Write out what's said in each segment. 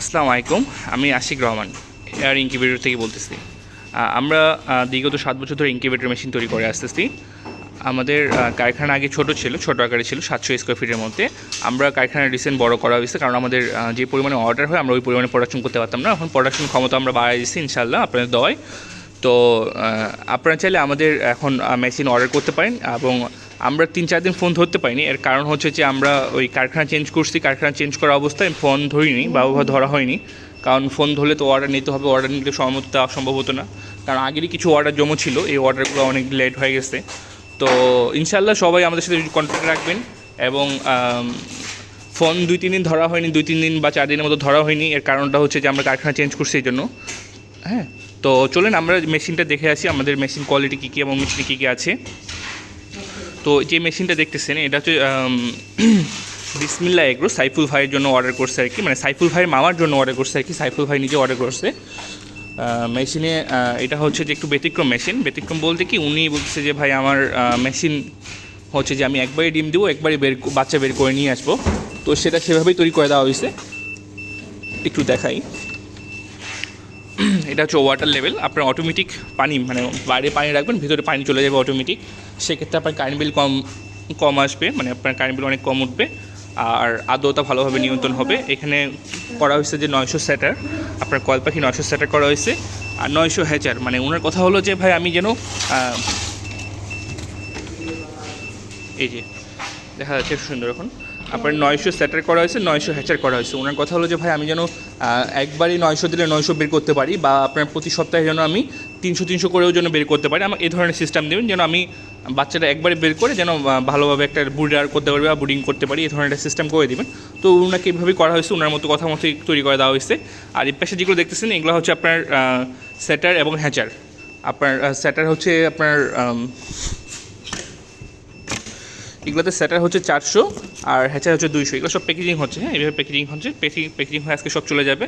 আসসালামু আলাইকুম, আমি আশিক রহমান এয়ার ইনকিউবেটর থেকে বলতেছি। আমরা বিগত সাত বছর ধরে ইনকিউবেটর মেশিন তৈরি করে আসতেছি। আমাদের কারখানা আগে ছোট ছিল, ছোট আকারে ছিল, সাতশো স্কোয়ার ফিটের মধ্যে। আমরা কারখানা রিসেন্ট বড় করা হয়েছে, কারণ আমাদের যে পরিমাণে অর্ডার হয়, আমরা ওই পরিমাণে প্রোডাকশন করতে পারতাম না। এখন প্রোডাকশন ক্ষমতা আমরা বাড়াই দিচ্ছি ইনশাল্লাহ আপনাদের দেওয়ায় তো আপনারা চাইলে আমাদের এখন মেশিন অর্ডার করতে পারেন এবং আমরা তিন চার দিন ফোন ধরতে পারিনি। এর কারণ হচ্ছে যে আমরা ওই কারখানা চেঞ্জ করছি, কারখানা চেঞ্জ করা অবস্থায় ফোন ধরিনি বা ওভাবে ধরা হয়নি। কারণ ফোন ধরলে তো অর্ডার নিতে হবে অর্ডার নিতে মতো দেওয়া সম্ভব হতো না। কারণ আগেরই কিছু অর্ডার জমা ছিল, এই অর্ডারগুলো অনেক লেট হয়ে গেছে। তো ইনশাল্লাহ সবাই আমাদের সাথে কন্ট্যাক্ট রাখবেন এবং ফোন দুই তিন দিন ধরা হয়নি, দুই তিন দিন বা চার দিনের মতো ধরা হয়নি। এর কারণটা হচ্ছে যে আমরা কারখানা চেঞ্জ করছি এই জন্য। হ্যাঁ? তো চলেন আমরা মেশিনটা দেখে আসি, আমাদের মেশিন কোয়ালিটি কী কী এবং মেশিনে কী কী আছে। তো যে মেশিনটা দেখতেছেন, এটা হচ্ছে বিসমিল্লা এগ্রো, সাইফুল ভাইয়ের জন্য অর্ডার করছে আর কি। মানে সাইফুল ভাইয়ের মামার জন্য অর্ডার করছে আর কি, সাইফুল ভাই নিজে অর্ডার করছে। মেশিনে এটা হচ্ছে যে একটু ব্যতিক্রম মেশিন ব্যতিক্রম বলতে কি, উনি বলছে যে, ভাই, আমার মেশিন হচ্ছে যে আমি একবারই ডিম দেবো, একবারই বের, বাচ্চা বের করে নিয়ে আসব। তো সেটা সেভাবেই তৈরি করে দেওয়া হয়েছে। একটু দেখাই। এটা হচ্ছে ওয়াটার লেভেল আপনার অটোমেটিক পানি মানে বাইরে পানি রাখবেন, ভিতরে পানি চলে যাবে অটোমেটিক সেক্ষেত্রে আপনার কারেন্ট বিল কম কম আসবে মানে আপনার কারেন্ট বিল অনেক কম উঠবে। আর আর্দ্রতা ভালোভাবে নিয়ন্ত্রণ হবে। এখানে করা হয়েছে যে নয়শো স্যাটার আপনার কয়েল পাখি নয়শো স্যাটার করা হয়েছে। আর নয়শো হ্যাচার মানে ওনার কথা হলো যে ভাই, আমি যেন এই যে, দেখা যাচ্ছে সুন্দর এখন। আপনার নয়শো স্যাটার করা হয়েছে, নয়শো হ্যাচার করা হয়েছে। ওনার কথা হলো যে, ভাই, আমি যেন একবারই নয়শো দিলে নয়শো বের করতে পারি বা আপনার প্রতি সপ্তাহে যেন আমি তিনশো তিনশো করেও যেন বের করতে পারি। আমার এই ধরনের সিস্টেম দেবেন, যেন আমি বাচ্চাটা একবারে বের করে যেন ভালোভাবে একটা বুডার করতে পারি বা বুডিং করতে পারি এই ধরনের একটা সিস্টেম করে দেবেন। তো ওনাকে এইভাবেই করা হয়েছে, ওনার মতো কথা মতোই তৈরি করে দেওয়া হয়েছে। আর এই পাশে যেগুলো দেখতেছেন, এগুলো হচ্ছে আপনার স্যাটার এবং হ্যাচার আপনার স্যাটার হচ্ছে আপনার এগুলোতে স্যাটার হচ্ছে চারশো আর হ্যাচার হচ্ছে দুইশো। এগুলো সব প্যাকেজিং হচ্ছে হ্যাঁ? এইভাবে প্যাকেজিং হচ্ছে প্যাকেজিং হয়ে আজকে সব চলে যাবে।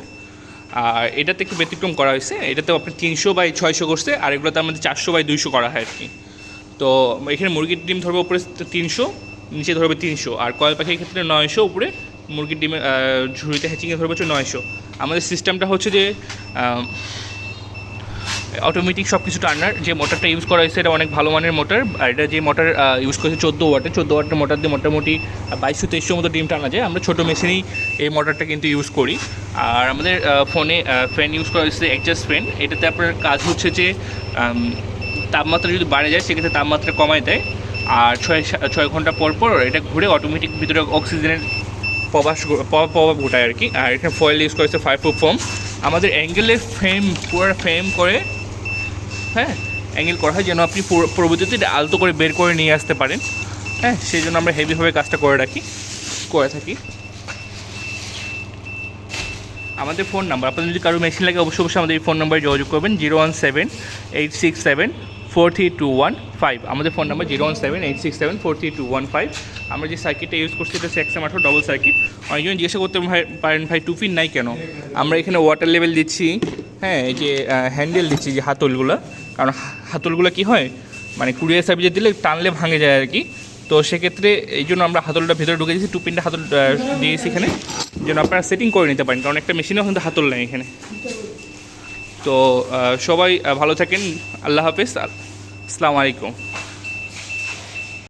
আর এটাতে একটু ব্যতিক্রম করা হয়েছে? এটাতে আপনার তিনশো বাই ছয়শো করছে, আর এগুলোতে আমাদের চারশো বাই দুইশো করা হয় আর কি তো এখানে মুরগির ডিম ধরবে উপরে তিনশো, নিচে ধরবে তিনশো, আর কয়েল পাখির ক্ষেত্রে নয়শো, উপরে মুরগির ডিমের ঝুড়িতে হ্যাচিংয়ে ধরবে হচ্ছে নয়শো। আমাদের সিস্টেমটা হচ্ছে যে অটোমেটিক সব কিছু টার্নার যে মোটরটা ইউজ করা হয়েছে, এটা অনেক ভালো মানের মোটর আর এটা যে মোটর ইউজ করেছে চোদ্দ ওয়াটের চোদ্দ ওয়াটের মোটর দিয়ে মোটামুটি বাইশশো তেইশশো মতো ডিম টানা যায়। আমরা ছোটো মেশিনেই এই মোটরটা কিন্তু ইউজ করি। আর আমাদের ফোনে ফ্যান ইউজ করা হয়েছে অ্যাডজাস্ট ফ্যান এটাতে আপনার কাজ হচ্ছে যে তাপমাত্রা যদি বাড়ে যায়, সেক্ষেত্রে তাপমাত্রা কমায় দেয়। আর ছয় ছয় ঘণ্টা পর পর এটা ঘুরে অটোমেটিক ভিতরে অক্সিজেনের প্রবাস প্রভাব ঘটায় আর কি আর এখানে ফয়েল ইউজ করেছে ফাইভ ফোম আমাদের অ্যাঙ্গেলে ফ্রেম পুরো ফ্রেম করে হ্যাঁ অ্যাঙ্গেল করা হয় যেন আপনি পুরো- পরবর্তীতে আলতো করে বের করে নিয়ে আসতে পারেন। হ্যাঁ সেই জন্য আমরা হেভিভাবে কাজটা করে রাখি, করে থাকি। আমাদের ফোন নাম্বার আপনাদের যদি কারও মেশিন লাগে, অবশ্যই অবশ্যই আমাদের এই ফোন নাম্বারে যোগাযোগ করবেন zero one seven eight six seven four three two one five আমাদের phone number zero one seven eight six seven four three two one five আমরা যে সার্কিটটা ইউজ করছি, এটা সেক্সাম আঠারো ডবল সার্কিট অনেকজন জিজ্ঞাসা করতে পারেন, ভাই টু নাই কেন? আমরা এখানে ওয়াটার লেভেল দিচ্ছি। হ্যাঁ এই যে হ্যান্ডেল দিচ্ছি যে হাতলগুলো। কারণ হাতলগুলো কি হয় মানে কুরিয়ার সার্ভিসে দিলে টানলে ভাঙে যায় আর কি। তো সেক্ষেত্রে এই জন্য আমরা হাতলটা ভেতরে ঢুকে দিয়েছি টু পিনটা হাতল দিয়েছি এখানে। যেন আপনারা সেটিং করে নিতে পারেন, কারণ একটা মেশিনেও কিন্তু হাতল নেই এখানে। তো সবাই ভালো থাকেন, আল্লাহ হাফেজ আসসালামু আলাইকুম।